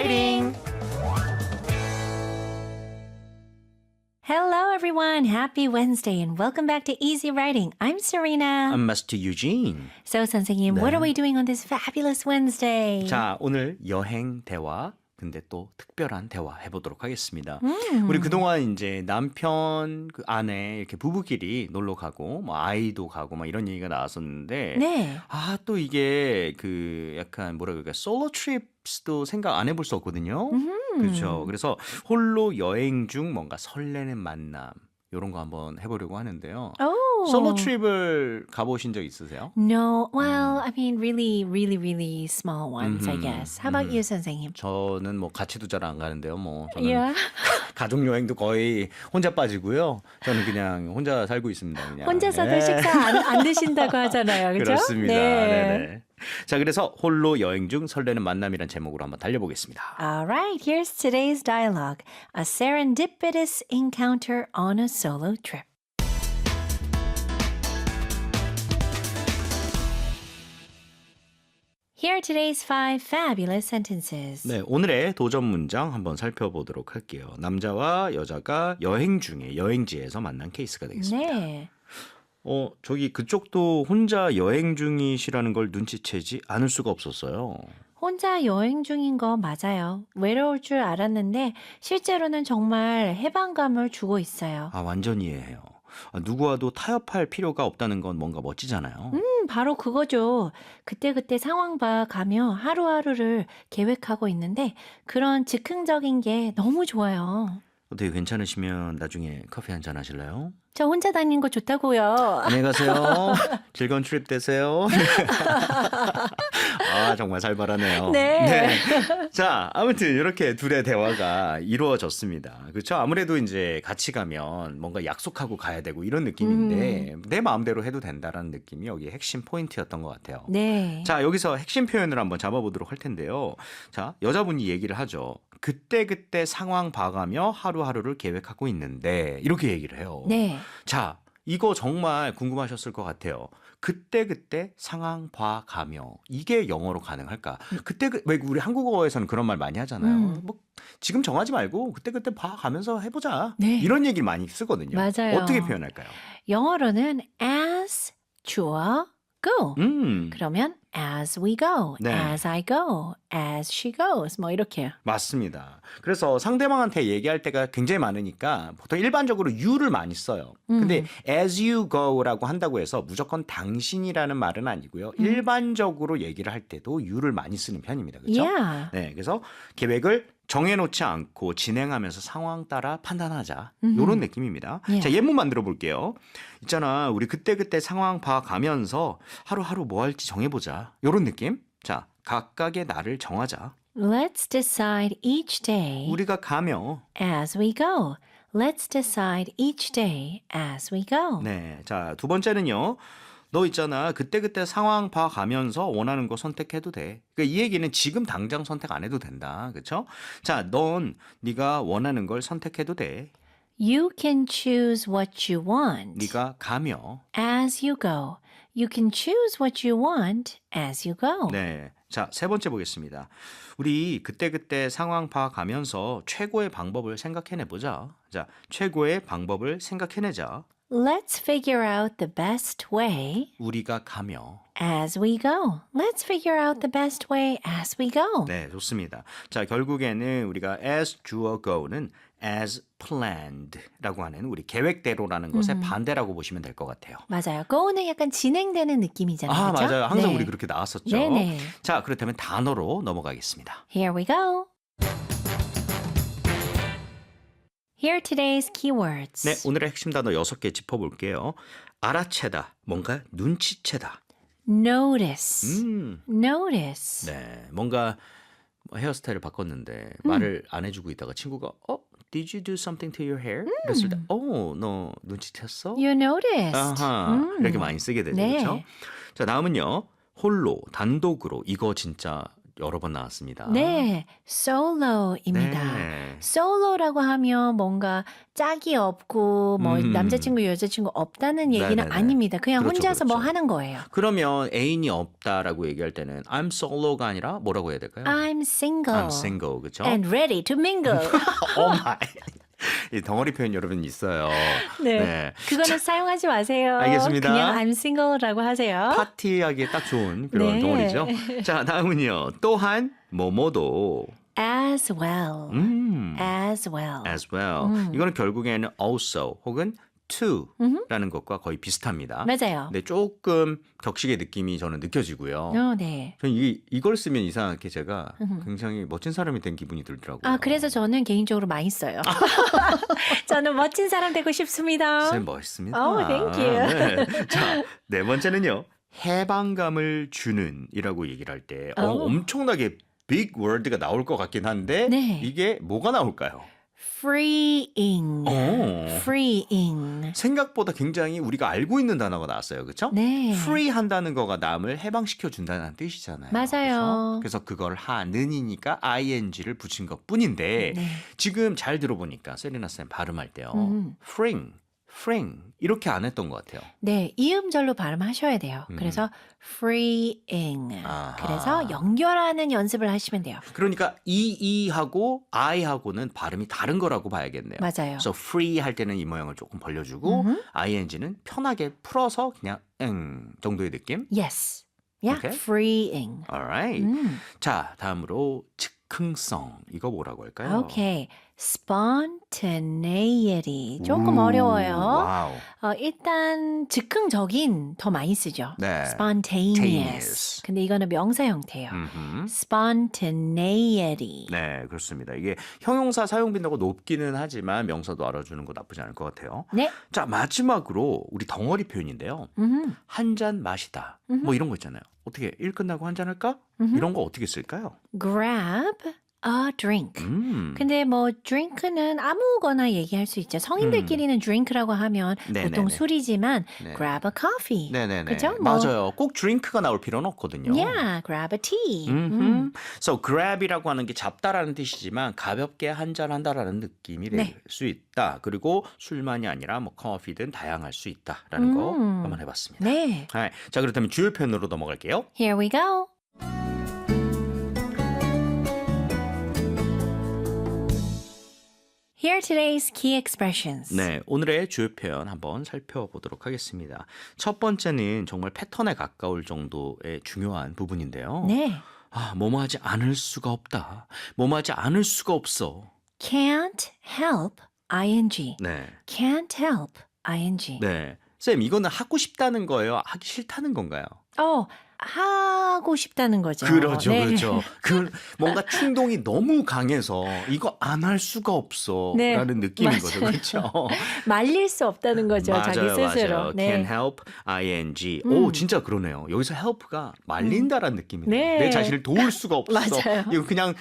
writing. Hello, everyone. Happy Wednesday and welcome back to Easy Writing. I'm Serena. I'm Master Eugene. so, 선생님, what 네. are we doing on this fabulous Wednesday? 자, 오늘 여행 대화 근데 또 특별한 대화 해보도록 하겠습니다. 음. 우리 그동안 이제 남편 그 아내 이렇게 부부끼리 놀러 가고 뭐 아이도 가고 막 이런 얘기가 나왔었는데 네. 아 또 이게 그 약간 뭐라 그럴까 솔로 트립스도 생각 안 해볼 수 없거든요. 음. 그렇죠. 그래서 홀로 여행 중 뭔가 설레는 만남 이런 거 한번 해보려고 하는데요. Oh. 솔로 트립을 가보신 적 있으세요? No, well, I mean, really, really, really small ones, I Mhm. guess. How about Mhm. you, 선생님? 저는 뭐 같이도 잘 안 가는데요. 뭐 저는 Yeah. 가족 여행도 거의 혼자 빠지고요. 저는 그냥 혼자 살고 있습니다. 그냥. 혼자서도 네. 식사 안, 안 드신다고 하잖아요. 그죠? 그렇습니다. 네. 네네. 자, 그래서 홀로 여행 중 설레는 만남이란 제목으로 한번 달려보겠습니다. All right, here's today's dialogue A serendipitous encounter on a solo trip. Here are today's five fabulous sentences. 네, 오늘의 도전 문장 한번 살펴보도록 할게요. 남자와 여자가 여행 중에 여행지에서 만난 케이스가 되겠습니다. 네. 어, 저기 그쪽도 혼자 여행 중이시라는 걸 눈치채지 않을 수가 없었어요. 혼자 여행 중인 거 맞아요. 외로울 줄 알았는데 실제로는 정말 해방감을 주고 있어요. 아, 완전 이해해요. 아, 누구와도 타협할 필요가 없다는 건 뭔가 멋지잖아요. 음, 바로 그거죠. 그때그때 상황 봐 가며 하루하루를 계획하고 있는데 그런 즉흥적인 게 너무 좋아요. 어떻게 괜찮으시면 나중에 커피 한 잔 하실래요? 저 혼자 다니는 거 좋다고요. 안녕히 가세요. 즐거운 트립 되세요. 아, 정말 살벌하네요. 네. 자, 아무튼 이렇게 둘의 대화가 이루어졌습니다. 그렇죠? 아무래도 이제 같이 가면 뭔가 약속하고 가야 되고 이런 느낌인데 내 마음대로 해도 된다라는 느낌이 여기 핵심 포인트였던 것 같아요. 네. 자, 여기서 핵심 표현을 한번 잡아보도록 할 텐데요. 자, 여자분이 얘기를 하죠. 그때그때 상황 봐가며 하루하루를 계획하고 있는데, 이렇게 얘기를 해요. 네. 자, 이거 정말 궁금하셨을 것 같아요. 그때 그때 상황 봐 가며 이게 영어로 가능할까? 그때 그, 왜 우리 한국어에서는 그런 말 많이 하잖아요. 음. 뭐 지금 정하지 말고 그때그때 봐가면서 해 보자. 네. 이런 얘기를 많이 쓰거든요. 맞아요. 어떻게 표현할까요? 영어로는 as 주어 go. 음. 그러면 as we go, 네. as I go, as she goes 뭐 이렇게. 맞습니다. 그래서 상대방한테 얘기할 때가 굉장히 많으니까 보통 일반적으로 you를 많이 써요. 근데 음. as you go라고 한다고 해서 무조건 당신이라는 말은 아니고요. 음. 일반적으로 얘기를 할 때도 you를 많이 쓰는 편입니다. 그렇죠? Yeah. 네, 그래서 계획을 정해놓지 않고 진행하면서 상황 따라 판단하자. 이런 느낌입니다. 예. 자, 예문 만들어 볼게요. 있잖아, 우리 그때 그때 상황 봐가면서 하루하루 뭐 할지 정해보자. 이런 느낌. 자, 각각의 날을 정하자. Let's decide each day 우리가 가며 as we go. Let's decide each day as we go. 네. 자, 두 번째는요. 너 있잖아. 그때그때 상황 봐 가면서 원하는 거 선택해도 돼. 그러니까 이 얘기는 지금 당장 선택 안 해도 된다. 그렇죠? 자, 넌 네가 원하는 걸 선택해도 돼. You can choose what you want 네가 가며 as you go. You can choose what you want as you go. 네. 자, 세 번째 보겠습니다. 우리 그때그때 상황 봐 가면서 최고의 방법을 생각해내 보자. 자, 최고의 방법을 생각해내자. Let's figure out the best way 우리가 가며 as we go. Let's figure out the best way as we go. 네, 좋습니다. 자, 결국에는 우리가 as 주어 go는 as planned라고 하는 우리 계획대로라는 것의 반대라고 보시면 될 것 같아요. 맞아요. go는 약간 진행되는 느낌이잖아요. 아, 그죠? 맞아요. 항상 네. 우리 그렇게 나왔었죠. 네네. 자, 그렇다면 단어로 넘어가겠습니다. Here we go. Here are today's keywords. 네, 오늘의 핵심 단어 6개 짚어볼게요. 알아채다, 뭔가 눈치채다. Notice. 음, Notice. 네, 뭔가 뭐 헤어스타일을 바꿨는데 음. 말을 안 해주고 있다가 친구가 어, did you do something to your hair? 그랬을 때, 어, 너 눈치챘어? You noticed. 아하, 음. 이렇게 많이 쓰게 되죠. 네. 그렇죠? 자, 다음은요. 홀로 단독으로 이거 진짜 여러 번 나왔습니다. 네, solo입니다. 네. 솔로라고 하면 뭔가 짝이 없고 뭐 음. 남자친구 여자친구 없다는 얘기는 네네네. 아닙니다. 그냥 그렇죠, 혼자서 뭐 그렇죠. 하는 거예요. 그러면 애인이 없다라고 얘기할 때는 I'm solo가 아니라 뭐라고 해야 될까요? I'm single, I'm single, 그렇죠? and ready to mingle. 오마 이. 이 덩어리 표현 여러분 있어요. 네. 네. 그거는 사용하지 마세요. 알겠습니다. 그냥 I'm single라고 하세요. 파티하기에 딱 좋은 그런 네. 덩어리죠. 자, 다음은요. 또한 뭐뭐도 as well. 음, as well. as well. 음. 이거는 결국에는 also 혹은 to라는 것과 거의 비슷합니다. 맞아요. 근데 조금 격식의 느낌이 저는 느껴지고요. 어, 네. 저는 이, 이걸 쓰면 이상하게 제가 음흠. 굉장히 멋진 사람이 된 기분이 들더라고요. 아, 그래서 저는 개인적으로 많이 써요. 저는 멋진 사람 되고 싶습니다. 쌤 멋있습니다. Oh, thank you. 네. 자, 네 번째는요. 해방감을 주는 이라고 얘기를 할 때 어, 어. 엄청나게 빅 월드가 나올 것 같긴 한데 네. 이게 뭐가 나올까요? Freeing. 어. freeing. 생각보다 굉장히 우리가 알고 있는 단어가 나왔어요. 그렇죠? 네. free 한다는 거가 남을 해방시켜 준다는 뜻이잖아요. 맞아요. 그래서, 그래서 그걸 하는이니까 ing를 붙인 것뿐인데 네. 지금 잘 들어보니까 세리나 쌤 발음할 때요. 음. freeing, freeing 이렇게 안 했던 것 같아요. 네, 이음절로 발음하셔야 돼요. 음. 그래서 freeing. 아하. 그래서 연결하는 연습을 하시면 돼요. 그러니까 이 이하고 I하고는 발음이 다른 거라고 봐야겠네요. 맞아요. 그래서 free 할 때는 이 모양을 조금 벌려주고 음흠. ing는 편하게 풀어서 그냥 응 정도의 느낌. Yes. Yeah, Okay. freeing. Alright. 음. 자 다음으로 즉흥성 이거 뭐라고 할까요? 오케이. Spontaneity. 조금 우, 어려워요. 와우. 어, 일단 즉흥적인 더 많이 쓰죠. 네. spontaneous. Taneous. 근데 이거는 명사 형태예요. 음흠. spontaneity. 네 그렇습니다. 이게 형용사 사용 빈도가 높기는 하지만 명사도 알아주는 거 나쁘지 않을 것 같아요. 네. 자 마지막으로 우리 덩어리 표현인데요. 음. 한잔 마시다. 음흠. 뭐 이런 거 있잖아요. 어떻게 일 끝나고 한 잔 할까? 음흠. 이런 거 어떻게 쓸까요? grab a drink. 음. 근데 뭐 drink는 아무거나 얘기할 수 있죠. 성인들끼리는 drink라고 하면 음. 네네네. 보통 술이지만 네. grab a coffee. 네네네. 그죠? 뭐- 맞아요. 꼭 드링크가 나올 필요는 없거든요. Yeah, grab a tea. 음. So grab이라고 하는 게 잡다라는 뜻이지만 가볍게 한 잔 한다라는 느낌이 될 네. 수 있다. 그리고 술만이 아니라 뭐 커피든 다양할 수 있다라는 거 음. 한번 해봤습니다. 네. 아, 자 그렇다면 주요 표현으로 넘어갈게요. Here we go. Here are today's key expressions. 네, 오늘의 주요 표현 한번 살펴보도록 하겠습니다. 첫 번째는 정말 패턴에 가까울 정도의 중요한 부분인데요. 네. 아, 뭐뭐 하지 않을 수가 없다. 뭐뭐 하지 않을 수가 없어. Can't help ing. 네. Can't help ing. 네. 쌤, 이거는 하고 싶다는 거예요? 하기 싫다는 건가요? 어, 하고 싶다는 거죠. 그렇죠, 네. 그렇죠. 그 뭔가 충동이 너무 강해서 이거 안 할 수가 없어라는 네, 느낌인 거죠, 맞아요. 그렇죠? 말릴 수 없다는 거죠, 자기 스스로. 맞아요. 네. Can help ing. 음. 오, 진짜 그러네요. 여기서 help가 말린다라는 느낌이네요. 네. 내 자신을 도울 수가 없어. 맞아요. 이거 그냥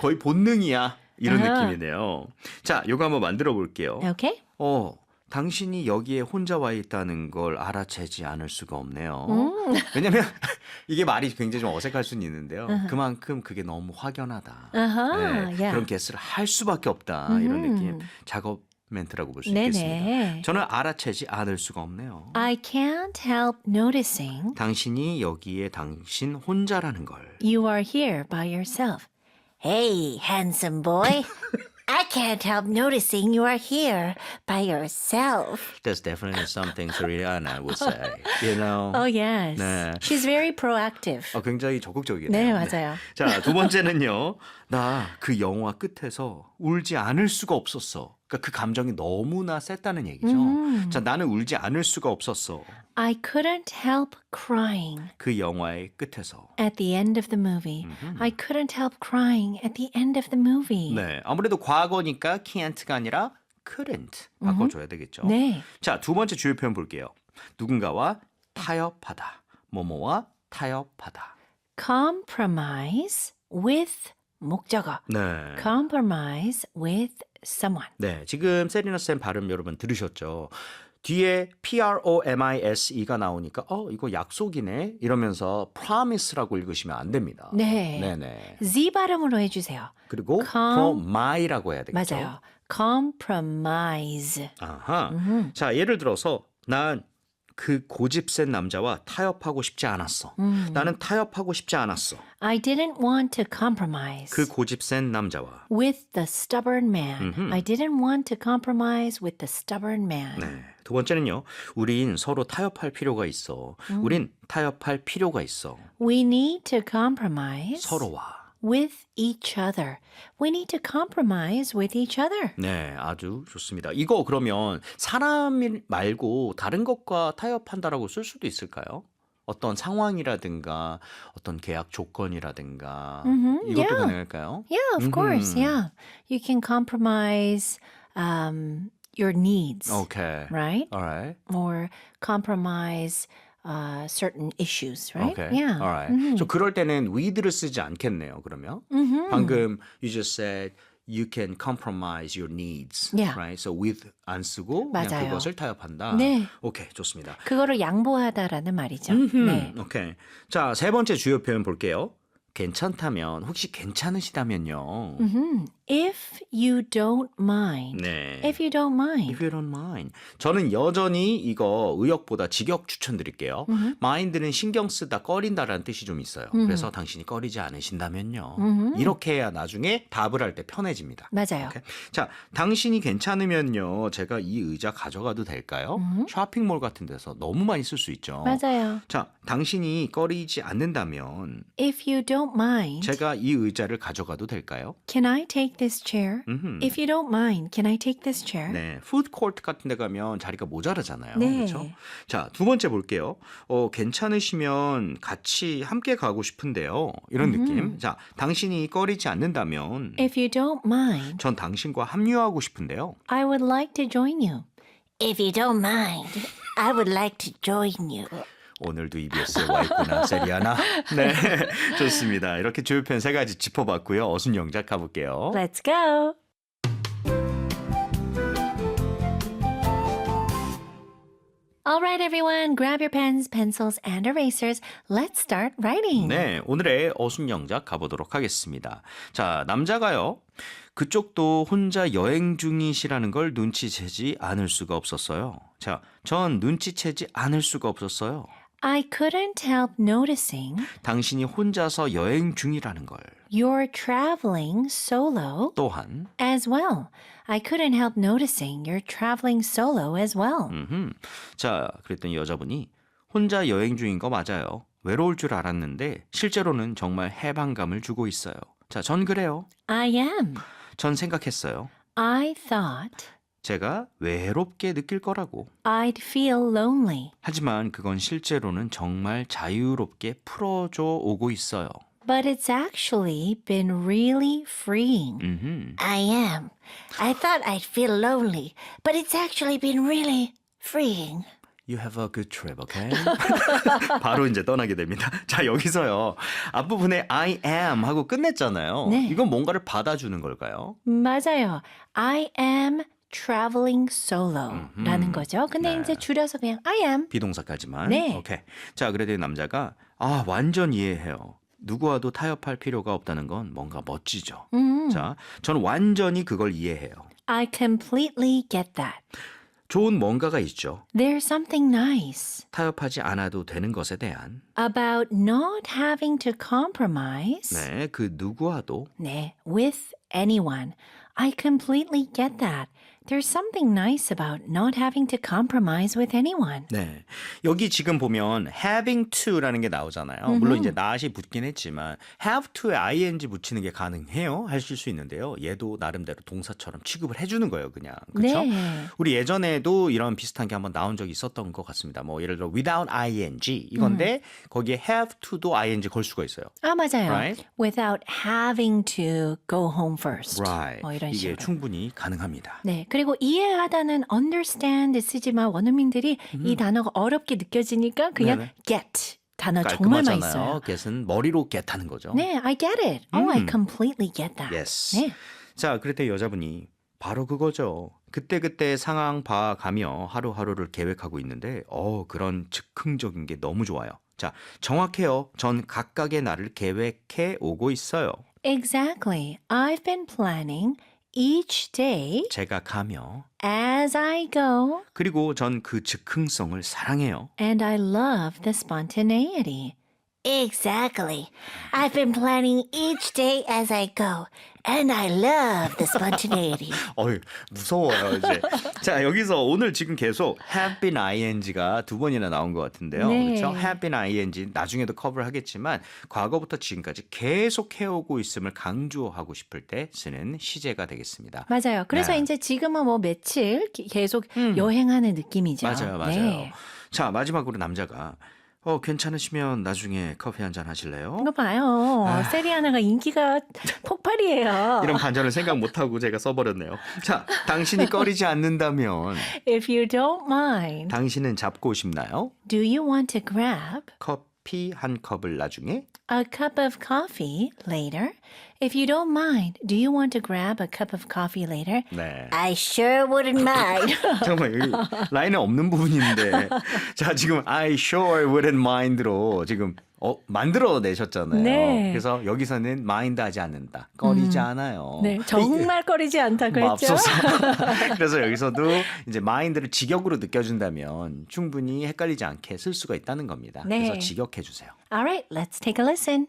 거의 본능이야. 이런 아하. 느낌이네요. 자, 이거 한번 만들어 볼게요. 오케이? 어, 당신이 여기에 혼자 와 있다는 걸 알아채지 않을 수가 없네요. 음. 왜냐면 이게 말이 굉장히 좀 어색할 수는 있는데요. 아하. 그만큼 그게 너무 확연하다. 아하. 네, yeah. 그런 게스를 할 수밖에 없다. 이런 음흠. 느낌. 작업 멘트라고 볼 수 있겠습니다. 저는 알아채지 않을 수가 없네요. I can't help noticing 당신이 여기에 당신 혼자라는 걸. you are here by yourself. Hey, handsome boy. I can't help noticing you are here by yourself. That's definitely something Soriana would say. You know. Oh, yes. 네. She's very proactive. 어, 굉장히 적극적이네요. 네, 맞아요. 자, 두 번째는요. 나 그 영화 끝에서 울지 않을 수가 없었어. 그러니까 그 감정이 너무나 셌다는 얘기죠. 음. 자, 나는 울지 않을 수가 없었어. I couldn't help crying 그 영화의 끝에서. at the end of the movie. I couldn't help crying at the end of the movie. 네, 아무래도 과거니까 can't가 아니라 couldn't 바꿔줘야 되겠죠. 네. 자, 두 번째 주요 표현 볼게요. 누군가와 타협하다. 뭐뭐와 타협하다. Compromise with 목적어. 네. Compromise with someone. 네, 지금 세리나 쌤 발음 여러분 들으셨죠? 뒤에 P-R-O-M-I-S-E가 나오니까 어 이거 약속이네 이러면서 promise라고 읽으시면 안 됩니다. 네. 네네. Z 발음으로 해주세요. 그리고 Com- promise라고 해야 되겠죠. 맞아요. compromise. 아하. 음. 자 예를 들어서 난 그 고집 센 남자와 타협하고 싶지 않았어. 음. 나는 타협하고 싶지 않았어. I didn't want to compromise. 그 고집 센 남자와. with the stubborn man. 음흠. I didn't want to compromise with the stubborn man. 네. 두 번째는요. 우린 서로 타협할 필요가 있어. 음. 우린 타협할 필요가 있어. We need to compromise 서로와. With each other. We need to compromise with each other. 네, 아주 좋습니다. 이거 그러면 사람 말고 다른 것과 타협한다라고 쓸 수도 있을까요? 어떤 상황이라든가 어떤 계약 조건이라든가 Mhm, 이것도 yeah. 가능할까요? Yeah, of course. Mhm. Yeah. You can compromise um, your needs, 오케이. right? Alright. Or compromise uh, certain issues, right? Okay. Yeah. Alright. Mhm. 저 그럴 때는 with를 쓰지 않겠네요. 그러면 Mhm. 방금 you just said you can compromise your needs. Yeah. Right? So with 안 쓰고 그냥 맞아요. 그것을 타협한다. 네. 오케이, 좋습니다. 그거를 양보하다라는 말이죠. 네. 오케이. 자, 세 번째 주요 표현 볼게요. 괜찮다면 혹시 괜찮으시다면요. If you don't mind. 네. If you don't mind. If you don't mind. 저는 여전히 이거 의역보다 직역 추천드릴게요. 음흠. mind는 신경 쓰다 꺼린다라는 뜻이 좀 있어요. 그래서 당신이 꺼리지 않으신다면요. 이렇게 해야 나중에 답을 할 때 편해집니다. 맞아요. 오케이. 자, 당신이 괜찮으면요. 제가 이 의자 가져가도 될까요? 쇼핑몰 같은 데서 너무 많이 쓸 수 있죠. 맞아요. 자, 당신이 꺼리지 않는다면 If you don't mind, 제가 이 의자를 가져가도 될까요? can I take this chair? 음흠. If you don't mind, can I take this chair? 네, 푸드 코트 같은 데 가면 자리가 모자라잖아요. 네. 그렇죠? 자, 두 번째 볼게요. 어, 괜찮으시면 같이 함께 가고 싶은데요. 이런 음흠. 느낌. 자, 당신이 꺼리지 않는다면 If you don't mind, 전 당신과 합류하고 싶은데요. I would like to join you. If you don't mind, I would like to join you. 오늘도 EBS에 와 있구나, 세리아나. 네, 좋습니다. 이렇게 주요편 세 가지 짚어봤고요. 어순 영작 가볼게요. Let's go. All right, everyone, grab your pens, pencils, and erasers. Let's start writing. 네, 오늘의 어순 영작 가보도록 하겠습니다. 자, 남자가요. 그쪽도 혼자 여행 중이시라는 걸 눈치채지 않을 수가 없었어요. 자, 전 눈치채지 않을 수가 없었어요. I couldn't help noticing 당신이 혼자서 여행 중이라는 걸. you're traveling solo 또한, as well. I couldn't help noticing you're traveling solo as well. 음흠. 자, 그랬더니 여자분이 혼자 여행 중인 거 맞아요. 외로울 줄 알았는데 실제로는 정말 해방감을 주고 있어요. 자, 전 그래요. I am. 전 생각했어요. I thought 제가 외롭게 느낄 거라고. I'd feel lonely. 하지만 그건 실제로는 정말 자유롭게 풀어줘 오고 있어요. But it's actually been really freeing. 음흠. I am. I thought I'd feel lonely, but it's actually been really freeing. You have a good trip, okay? 바로 이제 떠나게 됩니다. 자, 여기서요. 앞부분에 I am 하고 끝냈잖아요. 네. 이건 뭔가를 받아주는 걸까요? 맞아요. I am traveling solo라는. 거죠. 근데 네. 이제 줄여서 그냥 I am. 비동사까지만. 네. 오케이. 자, 그래도 이 남자가 아, 완전 이해해요. 누구와도 타협할 필요가 없다는 건 뭔가 멋지죠. 음. 자, 저는 완전히 그걸 이해해요. I completely get that. 좋은 뭔가가 있죠. There's something nice 타협하지 않아도 되는 것에 대한 about not having to compromise 네, 그 누구와도 네, with anyone. I completely get that. There's something nice about not having to compromise with anyone. 네. 여기 지금 보면 having to라는 게 나오잖아요. 물론 이제 not이 붙긴 했지만 have to에 ing 붙이는 게 가능해요. 하실 수 있는데요. 얘도 나름대로 동사처럼 취급을 해주는 거예요, 그냥. 그렇죠? 네. 우리 예전에도 이런 비슷한 게 한번 나온 적이 있었던 것 같습니다. 뭐 예를 들어 without ing 이건데 거기에 have to도 ing 걸 수가 있어요. 아, 맞아요. Right? Without having to go home first. Right. 뭐 이런 이게 식으로. 충분히 가능합니다. 네. 그리고 이해하다는 understand 쓰지만 원어민들이 이 단어가 어렵게 느껴지니까 그냥 네네. get 단어 정말 많이 깔끔하잖아요. 써요. get은 머리로 get 하는 거죠. 네, I get it. Oh, I 음. completely get that. Yes. 네. 자, 그랬더니 여자분이 바로 그거죠. 그때그때 상황 봐가며 하루하루를 계획하고 있는데 어 그런 즉흥적인 게 너무 좋아요. 자, 정확해요. 전 각각의 날을 계획해 오고 있어요. Exactly. I've been planning each day 제가 가며 as I go, 그리고 전 그 즉흥성을 사랑해요. and I love the spontaneity. Exactly. I've been planning each day as I go, and I love the spontaneity. 어이 무서워요 이제. 자 여기서 오늘 지금 계속 have been ing가 두 번이나 나온 것 같은데요. 네. 그렇죠? have been ing 나중에도 커버를 하겠지만 과거부터 지금까지 계속 해오고 있음을 강조하고 싶을 때 쓰는 시제가 되겠습니다. 맞아요. 그래서 네. 이제 지금은 뭐 며칠 기- 계속 음. 여행하는 느낌이죠. 맞아요, 맞아요. 네. 자 마지막으로 남자가 어 괜찮으시면 나중에 커피 한 잔 하실래요? 이거 봐요. 아. 세리아나가 인기가 폭발이에요. 이런 반전을 생각 못하고 제가 써버렸네요. 자, 당신이 꺼리지 않는다면 If you don't mind, 당신은 잡고 싶나요? do you want to grab 커피 한 컵을 나중에 a cup of coffee later? If you don't mind, do you want to grab a cup of coffee later? 네. I sure wouldn't mind. 정말 여기 라인에 없는 부분인데 자 지금 I sure wouldn't mind로 지금 어, 만들어 내셨잖아요. 네. 그래서 여기서는 mind 하지 않는다. 꺼리지 않아요. 네, 정말 꺼리지 않다 그랬죠? 그래서 여기서도 이제 마인드를 직역으로 느껴준다면 충분히 헷갈리지 않게 쓸 수가 있다는 겁니다. 네. 그래서 직역해 주세요. All right, let's take a listen.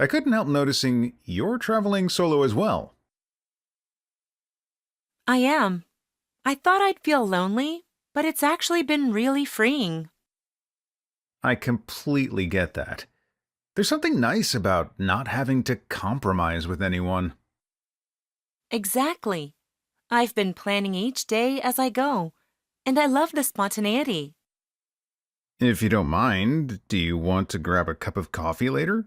I couldn't help noticing you're traveling solo as well. I am. I thought I'd feel lonely, but it's actually been really freeing. I completely get that. There's something nice about not having to compromise with anyone. Exactly. I've been planning each day as I go, and I love the spontaneity. If you don't mind, do you want to grab a cup of coffee later?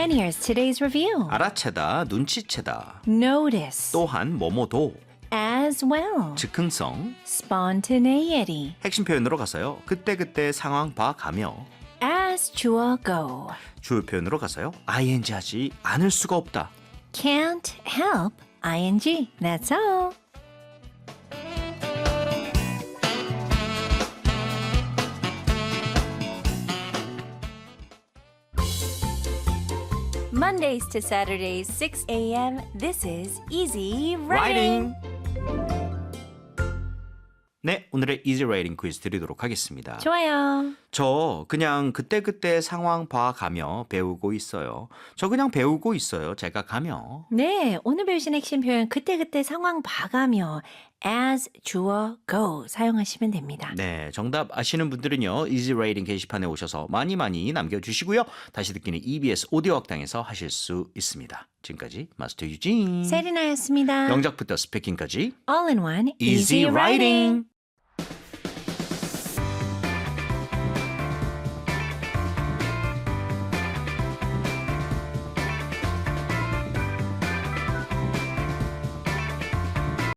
And here's today's review. 알아채다, 눈치채다. Notice 또한 뭐뭐도 as well. 즉흥성 Spontaneity 핵심 표현으로 가서요. 그때그때 상황 봐가며 as 주어 go. 주요 표현으로 가서요. ing 하지 않을 수가 없다. Can't help ing. That's all. Mondays to Saturdays, 6 a.m. This is Easy Writing. 네, 오늘의 easy writing 퀴즈 드리도록 하겠습니다. 좋아요. 저 그냥 그때그때 상황 봐가며 배우고 있어요. 저 그냥 배우고 있어요. 제가 가며. 네, 오늘 배우신 핵심 표현 그때그때 상황 봐가며 as 주어 go 사용하시면 됩니다. 네, 정답 아시는 분들은요. easy writing 게시판에 오셔서 많이 많이 남겨 주시고요. 다시 듣기는 EBS 오디오 학당에서 하실 수 있습니다. 지금까지 마스터 유진. 세리나였습니다. 영작부터 스피킹까지 All in one, easy writing.